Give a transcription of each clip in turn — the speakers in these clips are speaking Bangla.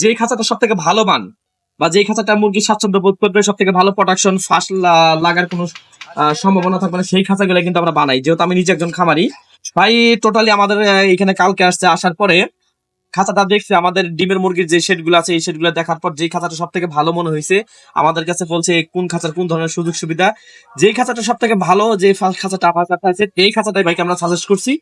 যেই খাঁচাটা সব থেকে ভালো মান, বা যেই খাঁচাটা মুরগি স্বাচ্ছন্দ্য বোধ করবে সব থেকে ভালো প্রোডাকশন ফাঁস লাগার কোনো সম্ভাবনা থাকবে না, সেই খাঁচাগুলো কিন্তু আমরা বানাই। যেহেতু আমি নিজে একজন খামারি, ভাই টোটালি আমাদের এখানে কালকে আসছে, আসার পরে খাঁচাটা দেখছে, আমাদের ডিমের মুরগির যে শেডগুলো আছে, এই শেডগুলো দেখার পর যেই খাঁচাটা সব থেকে ভালো মনে হয়েছে, আমাদের কাছে বলছে কোন খাঁচার কোন ধরনের সুযোগ সুবিধা? যেই খাঁচাটা সব থেকে ভালো, যে খাঁচাটা আমার কাছে আছে, এই খাঁচাটাই ভাইকে আমরা সাজেস্ট করছি।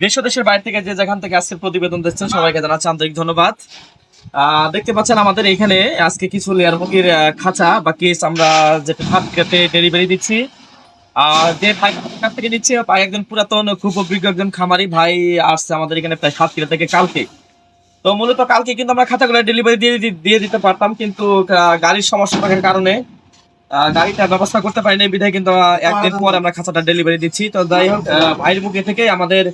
দেশ দেশের বাইরে থেকে যে যেখান থেকে আজকের প্রতিবেদন দেখছেন সবাইকে জানাচ্ছি আন্তরিক ধন্যবাদ। দেখতে পাচ্ছেন আমাদের এখানে আজকে কিছু লেয়ার মুরগির খাঁচা বা কেস আমরা যেটা হাত কেটে ডেলিভারি দিচ্ছি। আর যে ভাই থেকে নিচ্ছে ভাই একজন পুরাতন খুব অভিজ্ঞ একজন খামারি ভাই আসছে আমাদের এখানে প্রায় সাত কিলো থেকে কালকে। তো মূলত কালকে কিন্তু আমরা খাতাগুলো ডেলিভারি দিয়ে দিয়ে দিতে পারতাম কিন্তু গাড়ির সমস্যা থাকার কারণে গাড়িটা ব্যবস্থা করতে পারিনি। বিধায় কিন্তু একদিন পর আমরা খাঁচাটা ডেলিভারি দিচ্ছি। তো যাই হোক ভাইয়ের মুখে থেকে আমাদের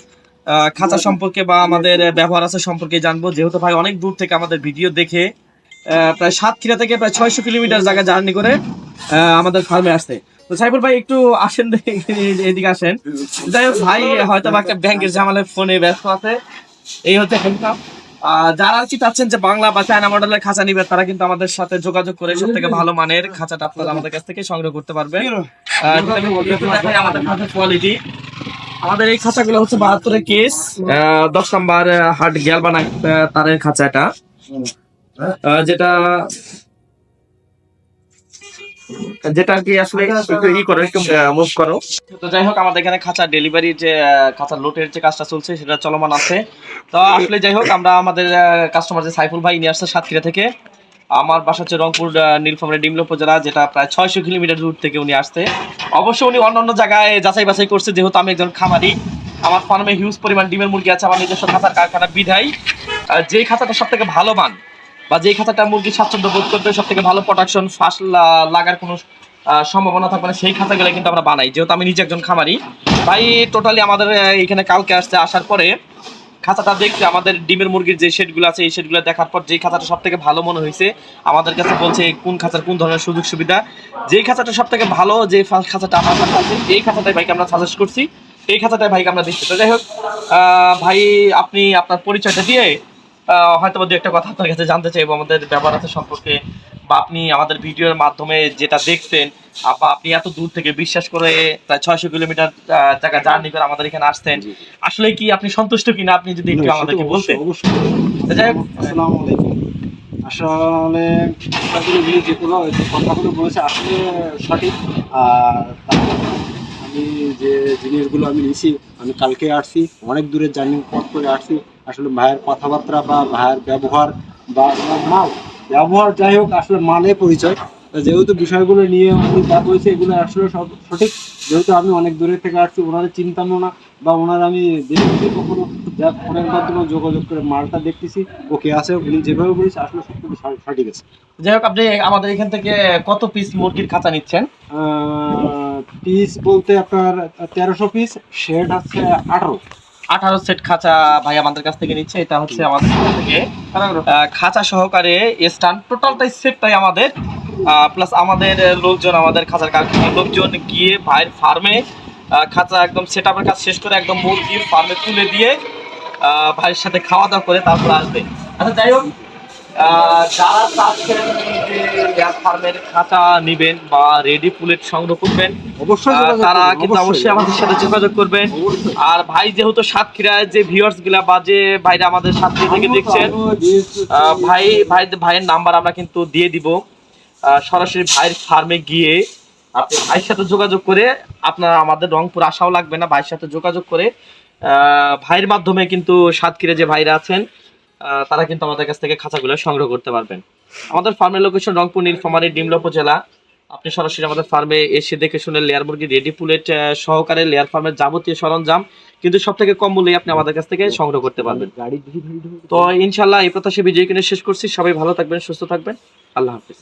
খাঁচা সম্পর্কে বা আমাদের ব্যবহার আছে সম্পর্কে জানব। যেহেতু ভাই অনেক দূর থেকে আমাদের ভিডিও দেখে প্রায় সাতক্ষীরা থেকে প্রায় ছয়শো কিলোমিটার জায়গা জার্নি করে আমাদের ফার্মে আসতে তো সাইফুল ভাই একটু আসেন এদিকে আসেন। যাই হোক ভাই হয়তো বা একটা ব্যাংকের জামালে ফোনে ব্যস্ত আছে। এই হচ্ছে হ্যান্ডকাপ যারা আর কি চাচ্ছেন যে বাংলা বা চায়না মডেলের খাঁচা নিবে তারা কিন্তু আমাদের সাথে যোগাযোগ করে সব থেকে ভালো মানের খাঁচাটা আপনারা আমাদের কাছ থেকে সংগ্রহ করতে পারবেন। আমাদের কোয়ালিটি আমাদের এই খাঁচাগুলো হচ্ছে বাহাত্তরের কেস। দশ নম্বর হার্ট গ্যালবানা তারের খাঁচা এটা যেটা যেটা আর কি আসলে একটু ই করো একটু মুভ করো। তো যাই হোক আমাদের এখানে খাঁচা ডেলিভারি যে খাঁচা লোটের যে কাজটা চলছে সেটা চলমান আছে। তো আসলে যাই হোক আমরা আমাদের কাস্টমার যে সাইফুল ভাই নিয়ে আসছে সাতক্ষীরা থেকে। আমার বাসা হচ্ছে রংপুর নীলফামারী ডিমলা উপজেলা, যেটা প্রায় ছয়শো কিলোমিটার দূর থেকে উনি আসতে অবশ্য উনি অন্যান্য জায়গায় যাচাই বাছাই করছে, যেহেতু আমি একজন খামারি, আমার ফার্মে হিউজ পরিমাণ ডিমের মুরগি আছে, আমার নিজস্ব খাতার কারখানা বিধাই যেই খাঁচাটা সব থেকে ভালো মান, বা যেই খাতাটা মুরগি স্বাচ্ছন্দ্য বোধ করবে সব থেকে ভালো প্রোডাকশন ফাঁস লাগার কোনো সম্ভাবনা থাকবে না, সেই খাঁচাগুলো কিন্তু আমরা বানাই। যেহেতু আমি নিজে একজন খামারি ভাই টোটালি আমাদের এখানে কালকে আসছে, আসার পরে খাঁচাটা দেখছে আমাদের ডিমের মুরগির যে শেডগুলো আছে, এই শেডগুলো দেখার পর যে খাঁচাটা সব থেকে ভালো মনে হয়েছে, আমাদের কাছে বলছে কোন খাঁচার কোন ধরনের সুযোগ সুবিধা। যেই খাঁচাটা সব থেকে ভালো, যে খাঁচাটা আমার কাছে আছে, এই খাঁচাটাই ভাইকে আমরা সাজেস্ট করছি। এই খাঁচাটাই ভাইকে আমরা দিচ্ছি। তো যাই হোক ভাই, আপনি আপনার পরিচয়টা দিয়ে হয়তো দু একটা কথা আপনার কাছে জানতে চাইব আমাদের ব্যবহার সম্পর্কে বা আপনি আমাদের ভিডিওর মাধ্যমে যেটা দেখছেন বা আপনি এত দূর থেকে বিশ্বাস করে প্রায় ছয়শো কিলোমিটার জায়গা জার্নি করে আমাদের এখানে আসতেন আসলে কি আপনি সন্তুষ্ট কিনা আপনি যদি একটু আমাদেরকে বলতেন? আসসালামু আলাইকুম। আসলে কথাগুলো যে কথাগুলো বলেছে আসলে সঠিক। আর আমি যে জিনিসগুলো আমি নিয়েছি আমি কালকে আসছি অনেক দূরে জার্নি পথ করে আসছি। আসলে ভাইয়ের কথাবার্তা বা ভাইয়ের ব্যবহার বা ওনার মাল ব্যবহার যাই হোক আসলে মানে পরিচয়। যেহেতু বিষয়গুলো নিয়ে উনি যা বলছে এগুলো আসলে সব সঠিক। যেহেতু আমি অনেক দূরে থেকে আসছি ওনাদের চিন্তানো না বা ওনার আমি দেখতেছি কখনো যা ফোনের মাধ্যমে যোগাযোগ করে মালটা দেখতেছি ওকে আছে উনি যেভাবে বলেছে আসলে সব কিছু সঠিক আছে। যাই হোক আপনি আমাদের এখান থেকে কত পিস মুরগির খাঁচা নিচ্ছেন? পিস বলতে আপনার তেরোশো পিস শেড হচ্ছে আঠারো আঠারো সেট খাঁচা ভাই আমাদের কাছ থেকে নিচ্ছে এটা হচ্ছে আমাদের কাছ থেকে। আহ, খাঁচা সহকারে স্টান টোটালটাই সেটটাই আমাদের। প্লাস আমাদের লোকজন আমাদের খাঁচার কারখানার লোকজন গিয়ে ভাইয়ের ফার্মে খাঁচা একদম সেট আপের কাজ শেষ করে একদম মুরগি ফার্মে তুলে দিয়ে আহ, ভাইয়ের সাথে খাওয়া দাওয়া করে তারপর আসবে। আচ্ছা যাই হোক যারা চাচ্ছেন যে ফার্মের খাঁচা নিবেন বা রেডি পুলেট সংগ্রহ করবেন অবশ্যই তারা কিন্তু অবশ্যই। আমাদের সাথে যোগাযোগ করবেন। আর ভাই যেহেতু সাতক্ষীরায় যে ভিউয়ার্সগুলা বা যে ভাইরা আমাদের সাতক্ষীরা থেকে দেখছেন ভাই ভাই ভাইয়ের নাম্বার আমরা কিন্তু দিয়ে দিব। সরাসরি ভাইয়ের ফার্মে গিয়ে আপনি ভাইয়ের সাথে যোগাযোগ করে আপনার আমাদের রংপুর আসাও লাগবে না ভাইয়ের সাথে যোগাযোগ করে আহ, ভাইয়ের মাধ্যমে কিন্তু সাতক্ষীরে যে ভাইরা আছেন তারা কিন্তু আমাদের কাছ থেকে খাঁচাগুলো সংগ্রহ করতে পারবেন। আমাদের ফার্মের লোকেশন রংপুর, নীলফামারী ডিমলা উপজেলা। আপনি সরাসরি আমাদের ফার্মে এসে দেখে শুনে লেয়ার মুরগি রেডি পুলেট সহকারে লেয়ার ফার্মের যাবতীয় সরঞ্জাম, কিন্তু সব থেকে কম মূল্যে আপনি আমাদের কাছ থেকে সংগ্রহ করতে পারবেন। তো ইনশাল্লাহ এই প্রত্যাশা বিজয় কিনে শেষ করছি। সবাই ভালো থাকবেন, সুস্থ থাকবেন। আল্লাহ হাফিজ।